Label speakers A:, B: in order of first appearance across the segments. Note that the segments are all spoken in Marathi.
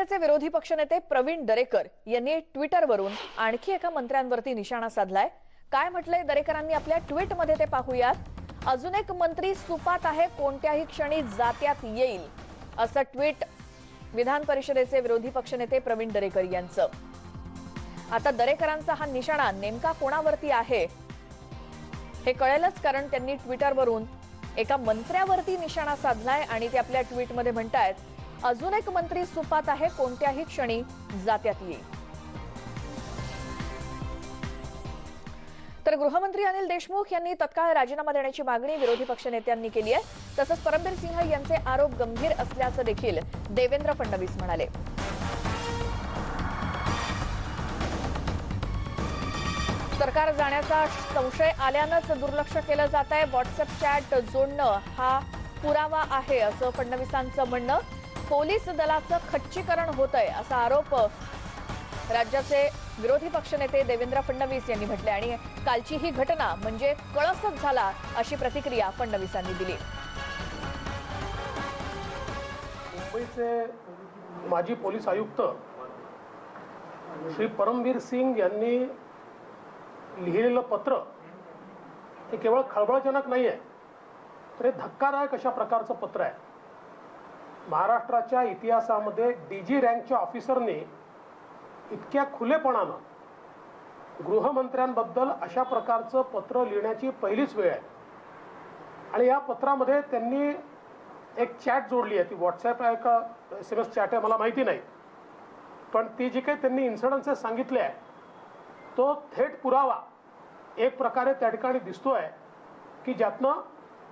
A: परिषदेचे विरोधी पक्षनेते प्रवीण दरेकर यांनी ट्विटरवरून आणखी एका मंत्र्यांवरती निशाणा साधलाय. काय म्हटलंय दरेकरांनी आपल्या ट्विटमध्ये ते पाहूयात. अजून एक मंत्री सुपात आहे कोणत्याही क्षणी जात्यात येईल असं ट्विट विधान परिषदेचे विरोधी पक्षनेते प्रवीण दरेकर यांचं. आता दरेकरांचा हा निशाणा नेमका कोणावरती आहे हे कळेलच कारण त्यांनी ट्विटरवरून एका मंत्र्यावरती निशाणा साधलाय आणि ते आपल्या ट्विटमध्ये म्हणतायत अजून एक मंत्री सुपात आहे कोणत्याही क्षणी जात्यात येईल. तर गृहमंत्री अनिल देशमुख यांनी तत्काळ राजीनामा देण्याची मागणी विरोधी पक्षनेत्यांनी केली आहे. तसंच परमबीर सिंह यांचे आरोप गंभीर असल्याचं देखील देवेंद्र फडणवीस म्हणाले. सरकार जाण्याचा संशय आल्यानंच दुर्लक्ष केलं जात आहे व्हॉट्सअप चॅट जोडणं हा पुरावा आहे असं फडणवीसांचं म्हणणं. पोलीस दलाचं खच्चीकरण होत आहे असा आरोप राज्याचे विरोधी पक्षनेते देवेंद्र फडणवीस यांनी म्हटले आणि कालची ही घटना म्हणजे कळसच झाला अशी प्रतिक्रिया फडणवीसांनी दिली.
B: मुंबईचे माजी पोलीस आयुक्त श्री परमवीर सिंग यांनी लिहिलेलं पत्र हे केवळ खळबळजनक नाही आहे तर हे धक्कादायक अशा प्रकारचं पत्र आहे. महाराष्ट्राच्या इतिहासामध्ये डी जी रँकच्या ऑफिसरने इतक्या खुलेपणानं गृहमंत्र्यांबद्दल अशा प्रकारचं पत्र लिहिण्याची पहिलीच वेळ आहे. आणि या पत्रामध्ये त्यांनी एक चॅट जोडली आहे. ती व्हॉट्सॲप आहे का एस एम एस चॅट आहे मला माहिती नाही. पण ती जी काही त्यांनी इन्सिडन्सेस सांगितले आहे तो थेट पुरावा एक प्रकारे त्या ठिकाणी दिसतो आहे की ज्यातनं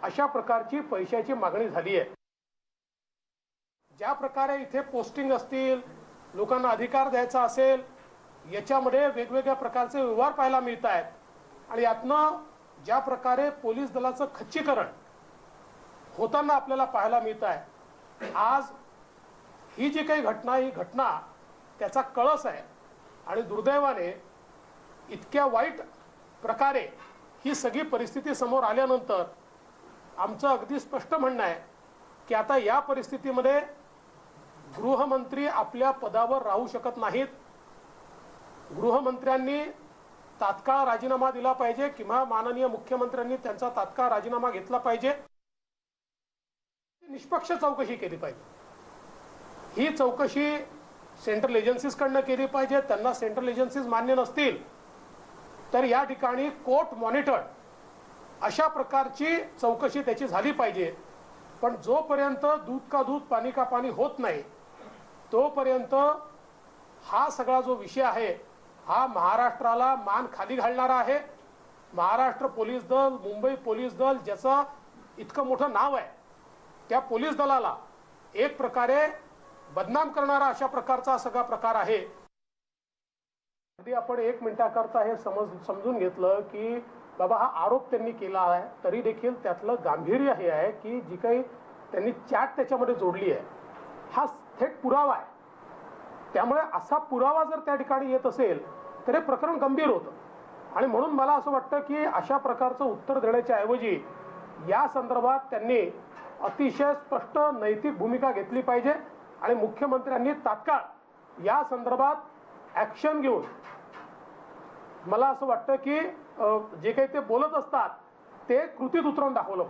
B: अशा प्रकारची पैशाची मागणी झाली आहे. ज्या प्रकारे इथे पोस्टिंग असतील लोकांना अधिकार द्यायचा असेल याच्यामध्ये वेगवेगळ्या प्रकारचे व्यवहार पाहायला मिळत आहेत आणि यातनं ज्या प्रकारे पोलीस दलाचं खच्चीकरण होताना आपल्याला पाहायला मिळत आहे आज ही जी काही घटना ही घटना त्याचा कळस आहे. आणि दुर्दैवाने इतक्या वाईट प्रकारे ही सगळी परिस्थिती समोर आल्यानंतर आमचं अगदी स्पष्ट म्हणणं आहे की आता या परिस्थितीमध्ये गृहमंत्री आपल्या पदावर राहू शकत नाहीत. गृहमंत्र्यांनी तात्काळ राजीनामा दिला पाहिजे किंवा माननीय मुख्यमंत्र्यांनी त्यांचा तात्काळ राजीनामा घेतला पाहिजे. निष्पक्ष चौकशी केली पाहिजे. ही चौकशी सेंट्रल एजन्सीजकडनं केली पाहिजे. त्यांना सेंट्रल एजन्सीज मान्य नसतील तर या ठिकाणी कोर्ट मॉनिटर्ड अशा प्रकारची चौकशी त्याची झाली पाहिजे. पण जोपर्यंत दूध का दूध पाणी का पाणी होत नाही तोपर्यंत हा सगळा जो विषय आहे हा महाराष्ट्राला मान खाली घालणारा आहे. महाराष्ट्र पोलीस दल मुंबई पोलीस दल ज्याचं इतकं मोठं नाव आहे त्या पोलीस दलाला एक प्रकारे बदनाम करणारा अशा प्रकारचा सगळा प्रकार आहे. अगदी आपण एक मिनिटाकरता हे समज समजून घेतलं की बाबा हा आरोप त्यांनी केला आहे तरी देखील त्यातलं गांभीर्य हे आहे की जी काही त्यांनी चॅट त्याच्यामध्ये जोडली आहे. हा थेट पुरावा आहे. त्यामुळे असा पुरावा जर त्या ठिकाणी येत असेल तर हे प्रकरण गंभीर होतं. आणि म्हणून मला असं वाटतं की अशा प्रकारचं उत्तर देण्याच्या ऐवजी या संदर्भात त्यांनी अतिशय स्पष्ट नैतिक भूमिका घेतली पाहिजे आणि मुख्यमंत्र्यांनी तात्काळ या संदर्भात ॲक्शन घेऊन मला असं वाटतं की जे काही ते बोलत असतात ते कृतीत उतरवून दाखवलं पाहिजे.